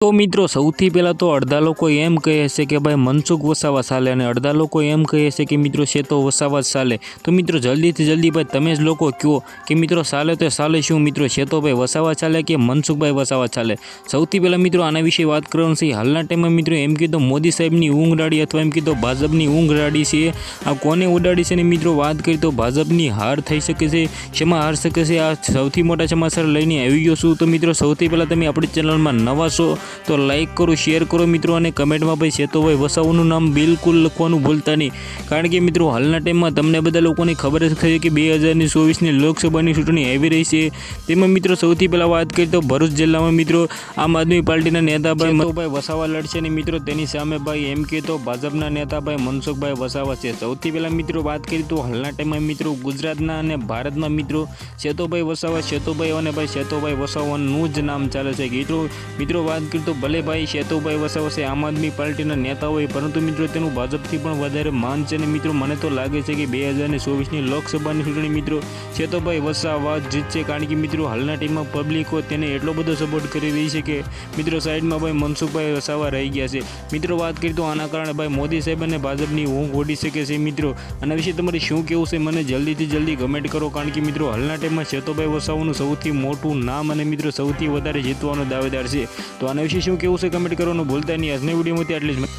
તો મિત્રો, સૌથી પહેલાં તો અડધા લોકો એમ કહે છે કે ભાઈ, મનસુખ વસાવા ચાલે અને અડધા લોકો એમ કહે છે કે મિત્રો શેતો વસાવા જ ચાલે. તો મિત્રો, જલ્દીથી જલ્દી ભાઈ, તમે જ લોકો કહો કે મિત્રો, ચાલે તો ચાલે શું મિત્રો? શેતોભાઈ વસાવા ચાલે કે મનસુખભાઈ વસાવા ચાલે? સૌથી પહેલાં મિત્રો, આના વિશે વાત કરવાનું છે. હાલના ટાઈમમાં મિત્રો, એમ કીધું મોદી સાહેબની ઊંઘ રાડી અથવા એમ કીધું ભાજપની ઊંઘ રાડી છે. આ કોને ઉડાડી છે ને મિત્રો, વાત કરી તો ભાજપની હાર થઈ શકે છે. શેમાં હાર શકે છે? આ સૌથી મોટા સમાચાર લઈને આવી ગયો છું. તો મિત્રો, સૌથી પહેલાં તમે આપણી ચેનલમાં નવા તો લાઈક કરો શેર કરો મિત્રો અને કમેન્ટમાં ભાઈ શેતોભાઈ વસાવાનું નામ બિલકુલ લખવાનું ભૂલતા નહીં. કારણ કે મિત્રો હાલના ટાઈમમાં તમને બધા લોકોને ખબર જ છે કે બે હજારની ચોવીસની લોકસભાની ચૂંટણી આવી રહી છે. તેમાં મિત્રો સૌથી પહેલાં વાત કરીએ તો ભરૂચ જિલ્લામાં મિત્રો આમ આદમી પાર્ટીના નેતા ભાઈ મનસુખભાઈ વસાવા લડશે ને મિત્રો તેની સામે ભાઈ એમ કે તો ભાજપના નેતા ભાઈ મનસુખભાઈ વસાવા છે. સૌથી પહેલાં મિત્રો વાત કરીએ તો હાલના ટાઈમમાં મિત્રો ગુજરાતના અને ભારતમાં મિત્રો સેતોભાઈ વસાવા, સેતુભાઈ અને ભાઈ શેતોભાઈ વસાવાનું જ નામ ચાલે છે. મિત્રો મિત્રો વાત કરીએ તો ભલે ભાઈ શેતુભાઈ વસાવા વસે આમ આદમી પાર્ટીના નેતા હોય, પરંતુ મિત્રો તેનું ભાજપથી પણ વધારે માન છે અને મિત્રો, મને તો લાગે છે કે બે હજારની ચોવીસની લોકસભાની ચૂંટણી મિત્રો, શેતુભાઈ વસાવા જીતશે કારણ કે મિત્રો હાલના ટીમમાં પબ્લિકો તેને એટલો બધો સપોર્ટ કરી રહી છે કે મિત્રો સાઈડમાં ભાઈ મનસુખભાઈ વસાવા રહી ગયા છે. મિત્રો વાત કરી તો આના કારણે ભાઈ મોદી સાહેબ અને ભાજપની ઊંઘ ઓડી શકે છે મિત્રો. આના વિશે તમારે શું કેવું છે મને જલ્દીથી જલ્દી કમેન્ટ કરો કારણ કે મિત્રો હાલના ટાઈમમાં શેતુભાઈ વસાવાનું સૌથી મોટું નામ અને મિત્રો સૌથી વધારે જીતવાનો દાવેદાર છે. તો આના વિશે શું કેવું છે કમેન્ટ કરવાનું ભૂલતા નહીં. આજની વિડીયોમાંથી આટલી જ.